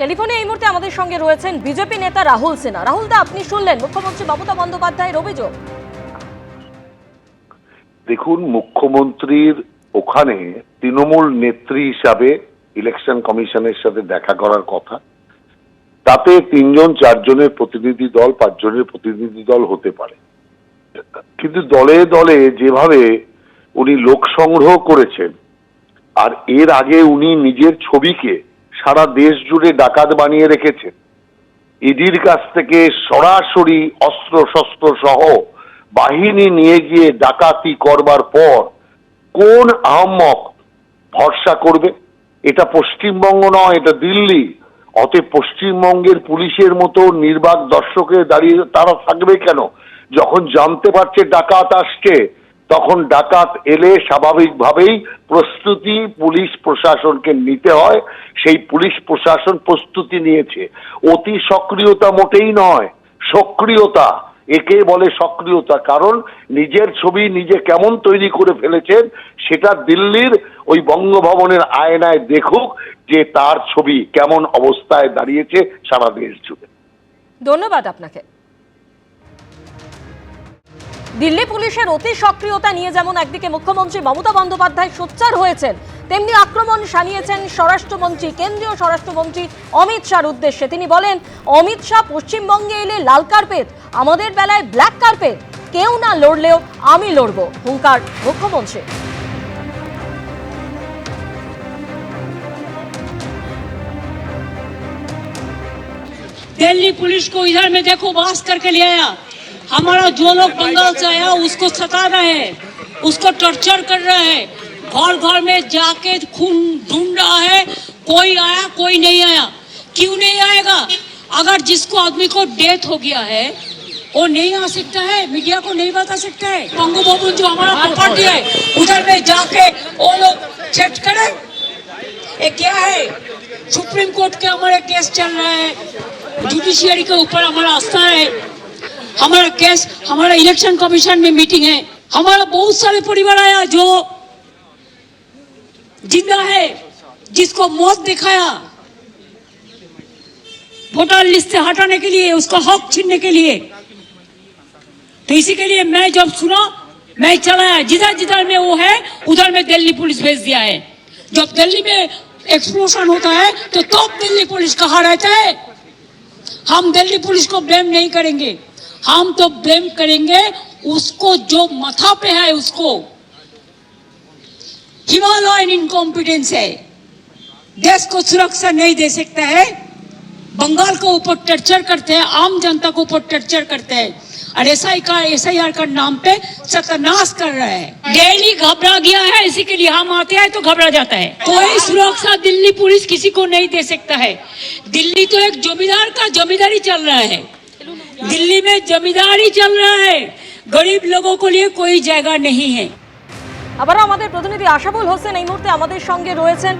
টেলিফোনে এই মুহূর্তে আমাদের সঙ্গে রয়েছেন বিজেপি নেতা রাহুল সিনহা। রাহুল দা, আপনি শুনলেন মুখ্যমন্ত্রী মমতা বন্দ্যোপাধ্যায়ের অভিযোগ। দেখুন, মুখ্যমন্ত্রীর ওখানে তৃণমূল নেত্রী হিসাবে ইলেকশন কমিশনের সাথে দেখা করার কথা। তাতে তিনজন, চারজনের প্রতিনিধি দল, পাঁচজনের প্রতিনিধি দল হতে পারে। কিন্তু দলে দলে যেভাবে উনি লোক সংগ্রহ করেছেন, আর এর আগে উনি নিজের ছবিকে সারা দেশ জুড়ে ডাকাত বানিয়ে রেখেছেন ইডির কাছ থেকে সরাসরি অস্ত্র শস্ত্র সহ বাহিনী নিয়ে গিয়ে ডাকাতি করবার পর কোন আহম্মক ভরসা করবে? এটা পশ্চিমবঙ্গ নয়, এটা দিল্লি। অতএব পশ্চিমবঙ্গের পুলিশের মতো নির্বাক দর্শকে দাঁড়িয়ে তারা থাকবে কেন? যখন জানতে পারছে ডাকাত আসছে তখন ডাকাত এলে স্বাভাবিকভাবেই প্রস্তুতি পুলিশ প্রশাসনকে নিতে হয়। সেই পুলিশ প্রশাসন প্রস্তুতি নিয়েছে। অতি সক্রিয়তা মোটেই নয়, সক্রিয়তা। একে বলে সক্রিয়তা, কারণ নিজের ছবি নিজে কেমন তৈরি করে ফেলেছেন সেটা দিল্লির ওই বঙ্গভবনের আয়নায় দেখুক যে তার ছবি কেমন অবস্থায় দাঁড়িয়েছে সারা দেশ জুড়ে। ধন্যবাদ আপনাকে। দিল্লি পুলিশের অতি সক্রিয়তা নিয়ে যেমন একদিকে মুখ্যমন্ত্রী মমতা বন্দ্যোপাধ্যায় সোচ্চার হয়েছেন তেমনি আক্রমণ সানিয়েছেন স্বরাষ্ট্রমন্ত্রী কেন্দ্রীয় স্বরাষ্ট্রমন্ত্রী অমিত শাহর উদ্দেশ্যে তিনি বলেন অমিত শাহ পশ্চিমবঙ্গে এলে লাল কার্পেট আমাদের বেলায় ব্ল্যাক কার্পেট কেউ না লড়লেও আমি লড়বো হুঙ্কার মুখ্যমন্ত্রী दिल्ली पुलिस को इधर में देखो वास करके ले आया हमारा जो लोग बंगाल से आया उसको सता रहे हैं उसको टॉर्चर कर रहे हैं। घर घर में जाके खून ढूंढ रहा है कोई आया कोई नहीं आया। क्यों नहीं आएगा? अगर जिसको आदमी को डेथ हो गया है वो नहीं आ सकता है मीडिया को नहीं बता सकता है। पंगू बाबू जो हमारा प्रॉपर्टी है उधर में जाके वो लोग चेक करे। ये क्या है? सुप्रीम कोर्ट के हमारे केस चल रहा है। जुडिशियरी के ऊपर हमारा आस्था है। हमारा केस, हमारा इलेक्शन कमीशन में मीटिंग है। हमारा बहुत सारे परिवार आया जो ज़िंदा है, जिसको मौत दिखाया। वोटर लिस्ट से हटाने के लिए, उसका हक छीनने के लिए। तो इसी के लिए मैं जब सुना, मैं चलाया। जिधर जिधर में वो है, उधर में दिल्ली पुलिस भेज दिया है। जब दिल्ली में एक्सप्लोशन होता है तो तब तो दिल्ली पुलिस कहाँ रहता है? हम दिल्ली पुलिस को ब्लेम नहीं करेंगे। हम तो ब्लेम करेंगे उसको जो माथा पे है उसको। हिमालयन इनकॉम्पिटेंस है। देश को सुरक्षा नहीं दे सकता है। बंगाल को ऊपर टर्चर करते हैं, आम जनता को ऊपर टर्चर करते हैं। और एस आई का एस आई आर का नाम पे सत्यानाश कर रहा है। डेली घबरा गया है, इसी के लिए हम आते हैं तो घबरा जाता है। कोई सुरक्षा दिल्ली पुलिस किसी को नहीं दे सकता है। दिल्ली तो एक जमींदार का जमींदारी चल रहा है। दिल्ली में जमींदारी चल रहा है गरीब लोगों को लिए कोई जगह नहीं है আবারও আমাদের প্রতিনিধি আশাবুল হোসেন এই মুহূর্তে আমাদের সঙ্গে রয়েছেন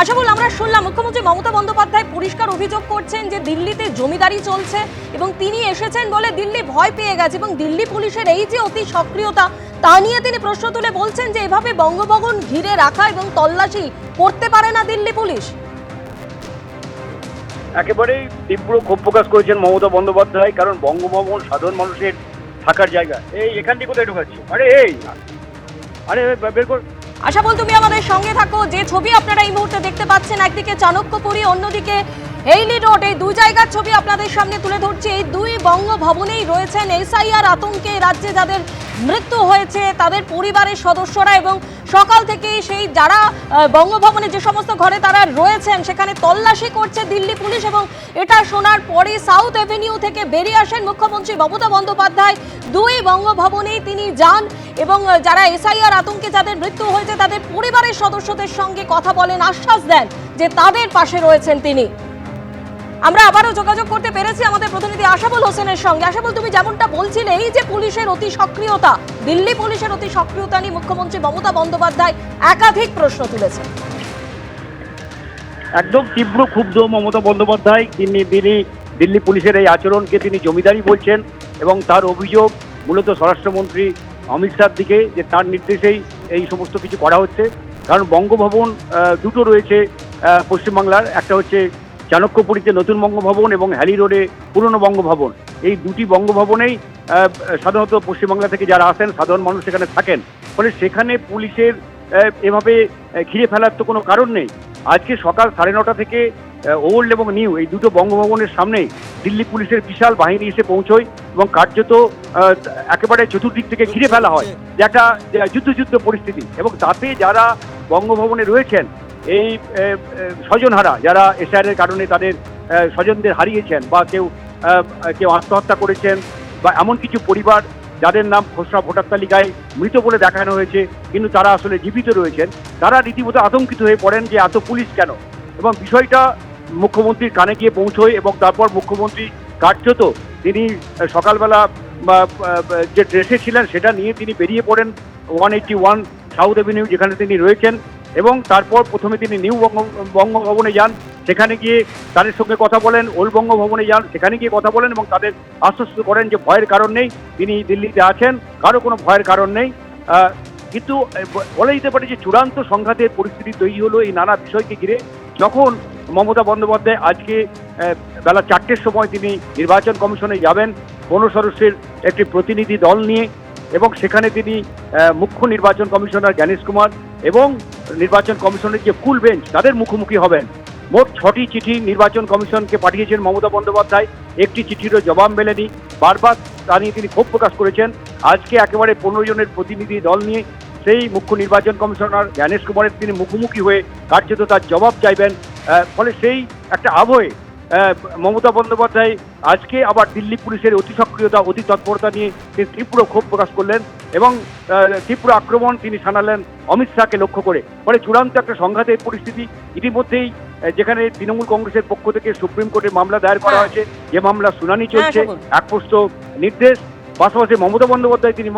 আশাবুল আমরা শুনলাম মুখ্যমন্ত্রী মমতা বন্দ্যোপাধ্যায় পরিষ্কার অভিযোগ করছেন যে দিল্লিতে জমিদারি চলছে এবং তিনি এসেছেন বলে দিল্লি ভয় পেয়ে গেছে এবং দিল্লি পুলিশের এই যে অতি সক্রিয়তা তা নিয়ে তিনি প্রশ্ন তুলে বলছেন যে এভাবে বঙ্গভবন ঘিরে রাখা এবং তল্লাশি করতে পারে না দিল্লি পুলিশ একেবারেই তীব্র ক্ষোভ প্রকাশ করেছেন মমতা বন্দ্যোপাধ্যায়, কারণ বঙ্গভবন সাধারণ মানুষের থাকার জায়গা। এই এখান থেকে কোথায় ঢোকাচ্ছি? আরে, এই! আরে বের কর আশাবুল, তুমি আমাদের সঙ্গে থাকো। যে ছবি আপনারা এই মুহূর্তে দেখতে পাচ্ছেন, একদিকে চাণক্যপুরী, অন্যদিকে হেইলি রোড। এই দুই জায়গার ছবি আপনাদের সামনে তুলে ধরছি। এই দুই বঙ্গভবনেই রয়েছেন এসআইআর আতঙ্কে রাজ্যে যাদের মৃত্যু হয়েছে তাদের পরিবারের সদস্যরা এবং সকাল থেকেই সেই যারা বঙ্গভবনে যে সমস্ত ঘরে তারা রয়েছেন, সেখানে তল্লাশি করছে দিল্লি পুলিশ এবং এটা শোনার পরে সাউথ এভিনিউ থেকে বেরিয়ে আসেন মুখ্যমন্ত্রী মমতা বন্দ্যোপাধ্যায়। দুই বঙ্গভবনেই তিনি যান এবং যারা এসআইআর আতঙ্কে যাদের মৃত্যু হয়েছে তাদের পরিবারের সদস্যদের সঙ্গে কথা বলেন, আশ্বাস দেন যে তাদের পাশে রয়েছেন তিনি। আমরা আবারও যোগাযোগ করতে পেরেছি আমাদের প্রতিনিধি আশাবুল হোসেনের সঙ্গে। আশাবুল, তুমি যেমনটা বলছিলে, এই যে পুলিশের অতি সক্রিয়তা, দিল্লি পুলিশের অতি সক্রিয়তা নিয়ে মুখ্যমন্ত্রী মমতা বন্দ্যোপাধ্যায় একাধিক প্রশ্ন তুলেছেন। একদম তীব্র ক্ষুব্ধ মমতা বন্দ্যোপাধ্যায়, তিনি তিনি দিল্লি পুলিশের এই আচরণকে তিনি জমিদারি বলছেন এবং তার অভিযোগ মূলত স্বরাষ্ট্রমন্ত্রী অমিত শাহর দিকে, যে তার নির্দেশেই এই সমস্ত কিছু করা হচ্ছে। কারণ বঙ্গভবন দুটো রয়েছে পশ্চিমবাংলার, একটা হচ্ছে চাণক্যপুরীতে নতুন বঙ্গভবন এবং হ্যালি রোডে পুরনো বঙ্গভবন। এই দুটি বঙ্গভবনেই সাধারণত পশ্চিমবাংলা থেকে যারা আসেন, সাধারণ মানুষ সেখানে থাকেন। ফলে সেখানে পুলিশের এভাবে ঘিরে ফেলার তো কোনো কারণ নেই। আজকে সকাল সাড়ে নটা থেকে ওল্ড এবং নিউ এই দুটো বঙ্গভবনের সামনে দিল্লি পুলিশের বিশাল বাহিনী এসে পৌঁছয় এবং কার্যত একেবারে চতুর্দিক থেকে ঘিরে ফেলা হয়। যে একটা, যে যুদ্ধ যুদ্ধ পরিস্থিতি। এবং তাতে যারা বঙ্গভবনে রয়েছেন এই স্বজনহারা যারা এসআইআর কারণে তাদের স্বজনদের হারিয়েছেন বা কেউ কেউ আত্মহত্যা করেছেন বা এমন কিছু পরিবার যাদের নাম খসড়া ভোটার তালিকায় মৃত বলে দেখানো হয়েছে, কিন্তু তারা আসলে জীবিত রয়েছেন, তারা রীতিমতো আতঙ্কিত হয়ে পড়েন যে এত পুলিশ কেন? এবং বিষয়টা মুখ্যমন্ত্রীর কানে গিয়ে পৌঁছয় এবং তারপর মুখ্যমন্ত্রী কার্যত তিনি সকালবেলা যে ড্রেসে ছিলেন সেটা নিয়ে তিনি বেরিয়ে পড়েন one eighty one south avenue যেখানে তিনি রয়েছেন। এবং তারপর প্রথমে তিনি নিউ বঙ্গ, বঙ্গভবনে যান, সেখানে গিয়ে তাদের সঙ্গে কথা বলেন, ওল্ড বঙ্গভবনে যান, সেখানে গিয়ে কথা বলেন এবং তাদের আশ্বস্ত করেন যে ভয়ের কারণ নেই, তিনি দিল্লিতে আছেন, কারও কোনো ভয়ের কারণ নেই। কিন্তু বলা যেতে পারে যে চূড়ান্ত সংঘাতের পরিস্থিতি তৈরি হলো এই নানা বিষয়কে ঘিরে। যখন মমতা বন্দ্যোপাধ্যায় আজকে বেলা চারটের সময় তিনি নির্বাচন কমিশনে যাবেন পনেরো সদস্যের একটি প্রতিনিধি দল নিয়ে এবং সেখানে তিনি মুখ্য নির্বাচন কমিশনার জ্ঞানেশ কুমার এবং নির্বাচন কমিশনের যে ফুল বেঞ্চ, তাদের মুখোমুখি হবেন। মোট ছটি চিঠি নির্বাচন কমিশনকে পাঠিয়েছেন মমতা বন্দ্যোপাধ্যায়। একটি চিঠিরও জবাব মেলেনি। বারবার তা নিয়ে তিনি ক্ষোভ প্রকাশ করেছেন। আজকে একেবারে পনেরো জনের প্রতিনিধি দল নিয়ে সেই মুখ্য নির্বাচন কমিশনার জ্ঞানেশ কুমারের তিনি মুখোমুখি হয়ে কার্যত তার জবাব চাইবেন। ফলে সেই একটা আবহে মমতা বন্দ্যোপাধ্যায় আজকে আবার দিল্লি পুলিশের অতি সক্রিয়তা অতি তৎপরতা নিয়ে তিনি তীব্র ক্ষোভ প্রকাশ করলেন এবং তীব্র আক্রমণ তিনি শানালেন অমিত শাহকে লক্ষ্য করে। ফলে চূড়ান্ত একটা সংঘাতের পরিস্থিতি ইতিমধ্যেই যেখানে তৃণমূল কংগ্রেসের পক্ষ থেকে সুপ্রিম কোর্টে মামলা দায়ের করা হ্যাঁ। হয়েছে। যে মামলা শুনানি চলছে একপ্রস্ত নির্দেশ। পাশাপাশি মমতা বন্দ্যোপাধ্যায় তিনি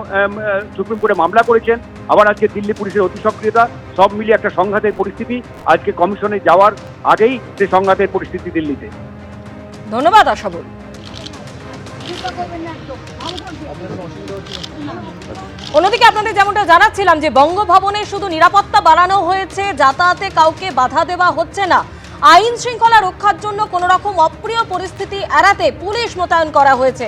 সুপ্রিম কোর্টে মামলা করেছেন। আবার আজকে দিল্লি পুলিশের অতি সক্রিয়তা, সব মিলিয়ে একটা সংঘাতের পরিস্থিতি আজকে কমিশনে যাওয়ার আগেই সেই সংঘাতের পরিস্থিতি দিল্লিতে। ধন্যবাদ, আশাবুল। অন্যদিকে আপনাদের যেমনটা জানাচ্ছিলাম যে বঙ্গভবনে শুধু নিরাপত্তা বাড়ানো হয়েছে, যাতায়াতে কাউকে বাধা দেওয়া হচ্ছে না। আইন শৃঙ্খলা রক্ষার জন্য কোনো রকম অপ্রিয় পরিস্থিতি এড়াতে পুলিশ মোতায়েন করা হয়েছে।